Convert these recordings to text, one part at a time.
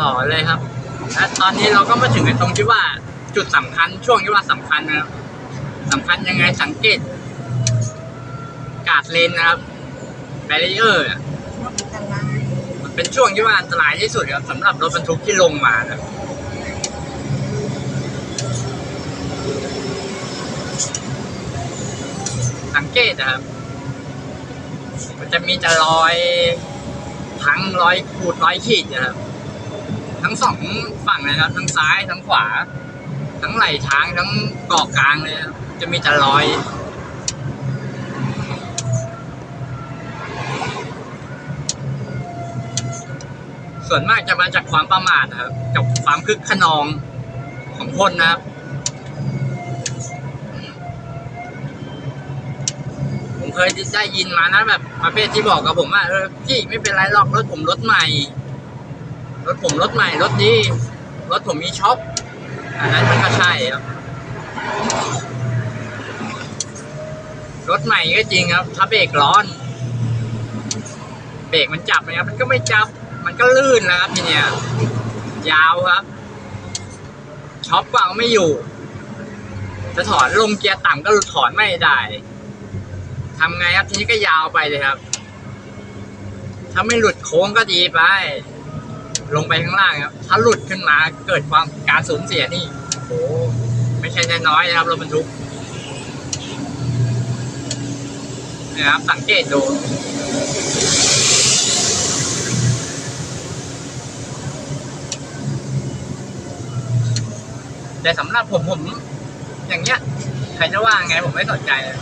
ต่อเลยครับและตอนนี้เราก็มาถึงในตรงที่ว่าจุดสำคัญช่วงที่ว่าสำคัญนะครับสำคัญยังไงสังเกต กาดเลนนะครับแบรีเออร์มันเป็นช่วงที่ว่าอันตรายที่สุดครับสำหรับรถบรรทุกที่ลงมานะสังเกตนะครับ มันจะมีแต่รอยทั้งรอยขูดรอยขีดนะครับ ทั้งสองฝั่งเลยครับ ทั้งซ้ายทั้งขวา ทั้งไหล่ทางทั้งเกาะกลางเลยจะมีแต่รอยส่วนมากจะมาจากความประมาทนะครับกับความคึกขนองของคนนะครับผมเคยได้ยินมานะแบบประเภทที่บอกกับผมว่าเออพี่ไม่เป็นไรหรอกรถผมรถใหม่ รถผมรถใหม่รถดีรถผมมีช็อปอันนั้นมันก็ใช่ครับ รถใหม่ก็จริงครับ ถ้าเบรกร้อน เบรกมันจับนะครับ มันก็ไม่จับ มันก็ลื่นนะครับทีเนี้ยยาวครับ ช็อปก็เอาไม่อยู่ จะถอนลงเกียร์ต่ำก็ถอนไม่ได้ทำไงครับทีนี้ก็ยาวไปเลยครับ ถ้าไม่หลุดโค้งก็ดีไป ลงไปข้างล่างครับ ถ้าหลุดขึ้นมาเกิดความการสูญเสียนี่โอ้ไม่ใช่น้อยนะครับรถบรรทุกนี่ยครับสังเกตดูแต่สำหรับผมผม อย่างเงี้ยใครจะว่าไงผมไม่สนใจเลย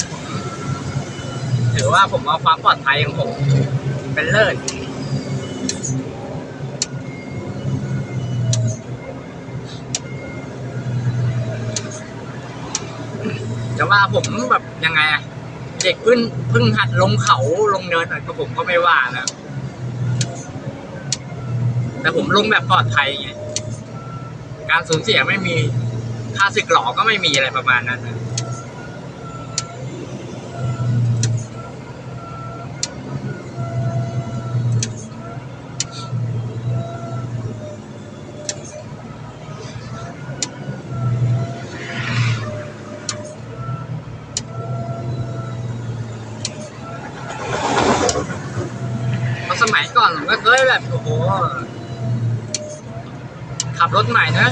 ถือว่าผมเอาความปลอดภัยของผมเป็นเลิศ จะว่าผมแบบยังไงอะเด็กเพิ่งเพิ่งหัดลงเขาลงเนินหน่อยก็ผมก็ไม่ว่านะแต่ผมลงแบบปลอดภัยไงการสูญเสียไม่มีค่าศึกหลอกก็ไม่มีอะไรประมาณนั้นนะ มัยก่อนผมก็เคยแบบโอ้โหขับรถใหม่นะ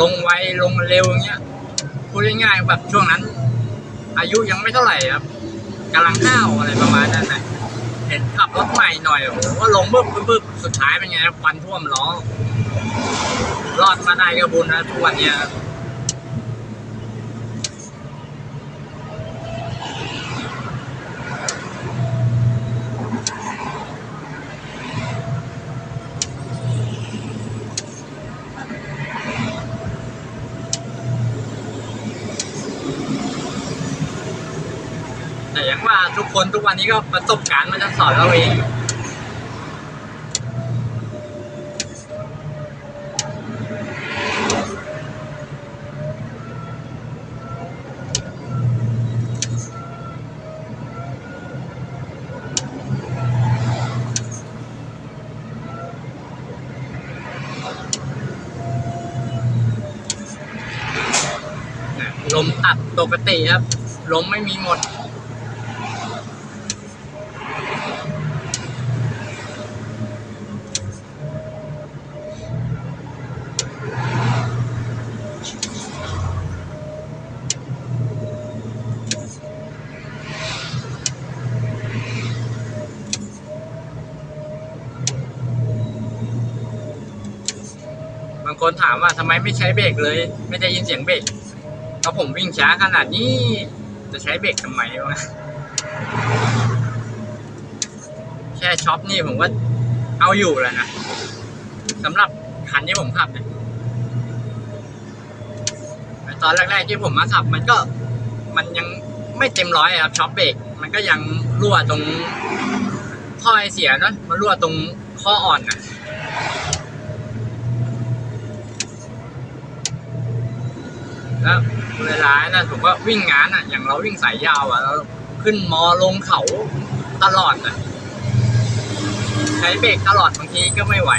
ลงไวลงเร็วอย่างเงี้ยพูดง่ายๆแบบช่วงนั้น อายุยังไม่เท่าไหร่ครับกำลังห้าวอะไรประมาณนั้นนะเห็นขับรถใหม่หน่อยโอ้โหก็ลงบึ้บบึ้บบึ้บสุดท้ายเป็นไงครับควันท่วมล้อรอดมาได้ก็บุญนะทุกวันเนี้ย แต่อย่างว่าทุกคนทุกวันนี้ก็ประสบการณ์มันจะสอนเราเองลมตัดปกติครับ ลมไม่มีหมด คนถามว่าทำไมไม่ใช้เบรกเลย ไม่ได้ยินเสียงเบรกก็ผมวิ่งช้าขนาดนี้ จะใช้เบรกทำไมวะแค่ช็อปนี่ผมก็เอาอยู่แล้วนะสำหรับคันที่ผมขับเนี่ยตอนแรกๆที่ผมมาขับ มันก็มันยังไม่เต็มร้อยครับช็อปเบรกมันก็ยังรั่วตรงท่อไอเสียเนอะมันรั่วตรงข้ออ่อนน่ะ แล้วเวลานะผมก็วิ่งงานอะ อย่างเราวิ่งสายยาวอะเราขึ้นมอลงเขาตลอดอะใช้เบรกตลอดบางทีก็ไม่ไหว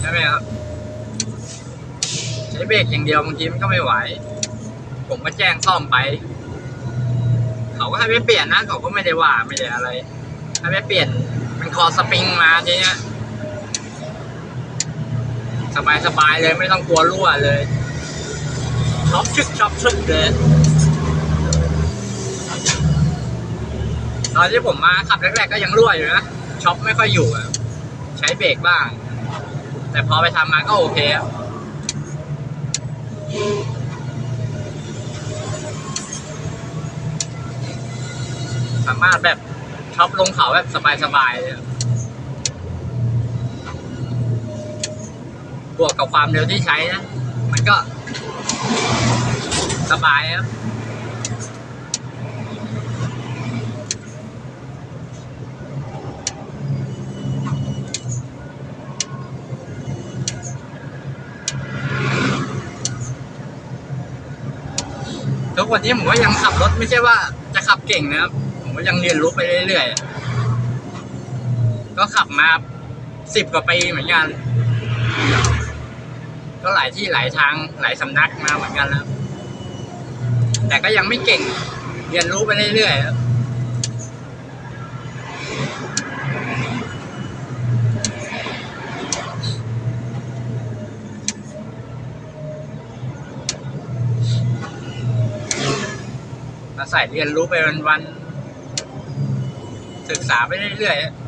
ใช่ไหมครับใช้เบรกอย่างเดียวบางทีมันก็ไม่ไหว ผมก็แจ้งซ่อมไป เขาก็ให้ไปเปลี่ยนนะเขาก็ไม่ได้ว่าไม่ได้อะไรให้ไปเปลี่ยนมันคอสปริงมาทีเนี้ยสบายสบายๆเลยไม่ต้องกลัวรั่วเลย ช็อปชึกช็อปชึกเลยตอนที่ผมมาขับแรกๆก็ยังรั่วอยู่นะช็อปไม่ค่อยอยู่ใช้เบรกบ้าง แต่พอไปทำมาก็โอเคครับสามารถแบบช็อปลงเขาแบบสบายๆเลยบวกกับความเร็วที่ใช้นะ มันก็ สบายครับทุกวันนี้ผมก็ยังขับรถไม่ใช่ว่าจะขับเก่งนะครับ ผมก็ยังเรียนรู้ไปเรื่อยๆ ก็ขับมาสิบกว่าปีเหมือนกัน ก็หลายที่หลายทางหลายสำนักมาเหมือนกันแล้ว แต่ก็ยังไม่เก่ง เรียนรู้ไปเรื่อยๆครับอาศัยเรียนรู้ไปวันๆศึกษาไปเรื่อยๆ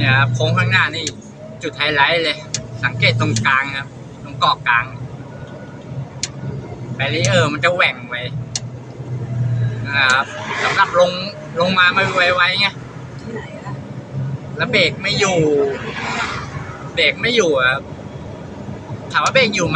เนี่ยครับโค้งข้างหน้านี่จุดไฮไลท์เลย สังเกตตรงกลางครับ ตรงเกาะกลางแบรีเออร์มันจะแหว่งไว้นะครับสำหรับลงลงมาไม่ไวๆไงที่ไหนอะแล้วเบรกไม่อยู่ เบรกไม่อยู่ครับถามว่าเบรกอยู่ไหม